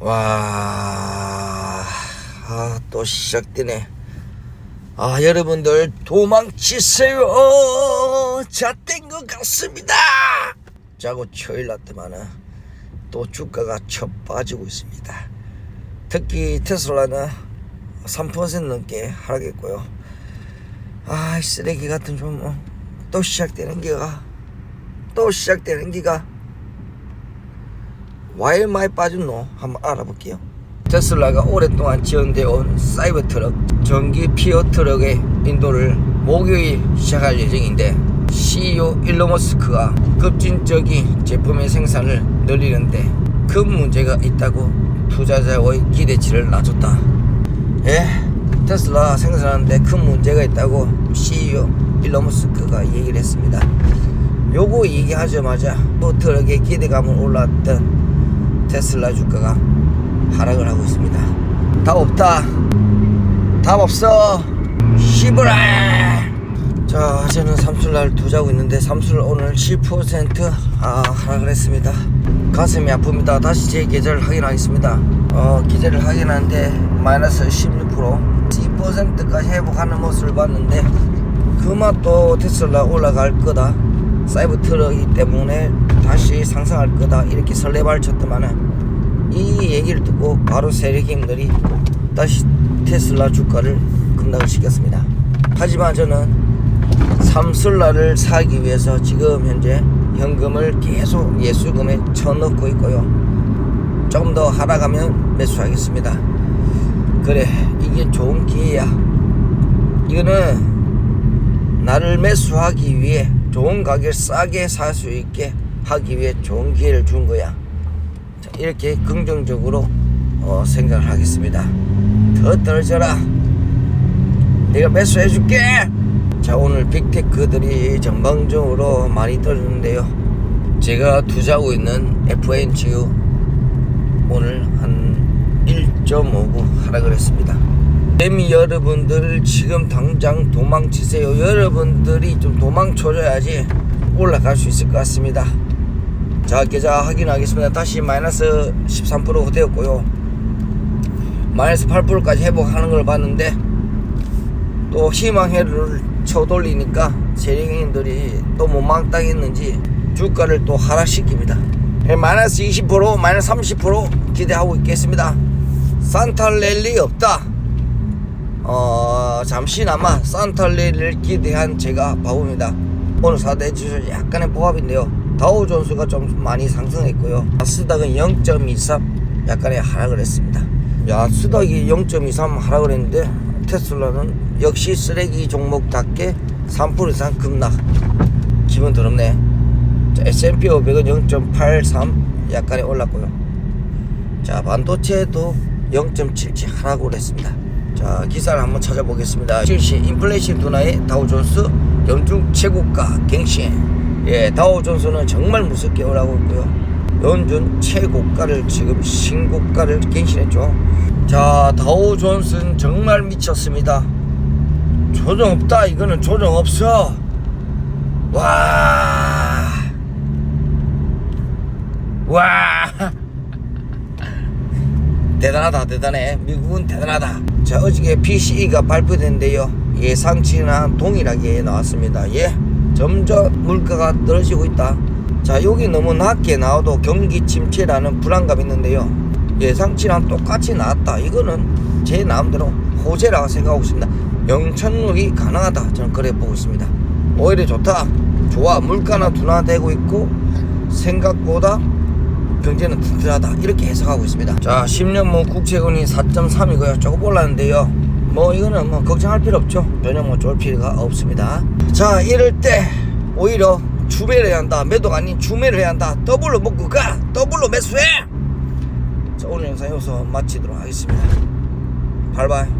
와, 아, 또 시작되네. 아, 여러분들 도망치세요. 잣된 것 같습니다. 자고 초일 났더만은 또 주가가 쳐 빠지고 있습니다. 특히 테슬라는 3% 넘게 하락했고요. 아, 이 쓰레기 같은 좀 또 시작되는 기가 또 시작되는 기가 왜 많이 빠졌노? 한번 알아볼게요. 테슬라가 오랫동안 지원되어 온 사이버 트럭, 전기 피어 트럭의 인도를 목요일 시작할 예정인데 CEO 일론 머스크가 급진적인 제품의 생산을 늘리는데 큰 문제가 있다고 투자자의 기대치를 낮췄다. 예, 테슬라 생산하는데 큰 문제가 있다고 CEO 일론 머스크가 얘기를 했습니다. 요거 얘기하자마자 또 트럭에 기대감을 올랐던 테슬라 주가가 하락을 하고 있습니다. 답 없다. 답 없어. 시브라. 자, 저는 삼술날 투자하고 있는데 삼술 오늘 10% 아, 하락을 했습니다. 가슴이 아픕니다. 다시 제 계좌를 확인하겠습니다. 어, 계좌를 확인하는데 마이너스 16% 2%까지 회복하는 모습을 봤는데 그만 또 테슬라 올라갈 거다. 사이버 트럭이기 때문에 다시 상승할 거다. 이렇게 설레발 쳤더만은 이 얘기를 듣고 바로 세력힘들이 다시 테슬라 주가를 급락을 시켰습니다. 하지만 저는 삼슬라를 사기 위해서 지금 현재 현금을 계속 예수금에 쳐넣고 있고요. 조금 더 하락하면 매수하겠습니다. 그래, 이게 좋은 기회야. 이거는 나를 매수하기 위해 좋은 가격 싸게 살 수 있게 하기 위해 좋은 기회를 준 거야. 자, 이렇게 긍정적으로 어, 생각을 하겠습니다. 더 떨어져라. 내가 매수해 줄게. 자, 오늘 빅테크들이 전방적으로 많이 떨어졌는데요. 제가 투자하고 있는 FNGU 오늘 한 1.59 하락을 했습니다. 재미 여러분들 지금 당장 도망치세요. 여러분들이 좀 도망쳐줘야지 올라갈 수 있을 것 같습니다. 자, 계좌 확인하겠습니다. 다시 마이너스 13% 되었고요. 마이너스 8%까지 회복하는 걸 봤는데 또 희망회를 쳐돌리니까 세력인들이 또 못망당했는지 주가를 또 하락시킵니다. 예, 마이너스 20% 마이너스 30% 기대하고 있겠습니다. 산탈랠리 없다. 어, 잠시나마 산탈리를 기대한 제가 바보입니다. 오늘 4대 지수 약간의 보합인데요. 다우존수가 좀 많이 상승했고요. 스닥은 0.23 약간의 하락을 했습니다. 야, 스닥이 0.23 하락을 했는데 테슬라는 역시 쓰레기 종목답게 3% 이상 급락. 기분 더럽네. 자, S&P 500은 0.83 약간의 올랐고요. 자, 반도체도 0.77 하락을 했습니다. 자 기사를 한번 찾아보겠습니다. 실시 인플레이션 둔화의 다우존스 연중 최고가 갱신. 예, 다우존스는 정말 무섭게 올라오고 있고요. 연준 최고가를 지금 신고가를 갱신했죠. 자 다우존스는 정말 미쳤습니다. 조정 없다. 이거는 조정 없어. 와. 와. 대단하다 대단해 미국은 대단하다 자 어저께 PCE가 발표된데요 예상치나 동일하게 나왔습니다 예 점점 물가가 떨어지고 있다. 자 여기 너무 낮게 나와도 경기 침체라는 불안감이 있는데요. 예상치랑 똑같이 나왔다. 이거는 제 마음대로 호재라고 생각하고 있습니다. 영천력이 가능하다. 저는 그래 보고 있습니다. 오히려 좋다. 좋아. 물가나 둔화되고 있고 생각보다 경제는 튼튼하다. 이렇게 해석하고 있습니다. 자 10년 뭐 국채금리 4.3이고요. 조금 올랐는데요 뭐 이거는 뭐 걱정할 필요 없죠. 전혀 뭐 좋을 필요가 없습니다. 자 이럴 때 오히려 주매를 해야 한다. 매도가 아닌 주매를 해야 한다. 더블로 먹고 가! 더블로 매수해! 자 오늘 영상 여기서 마치도록 하겠습니다. 발바이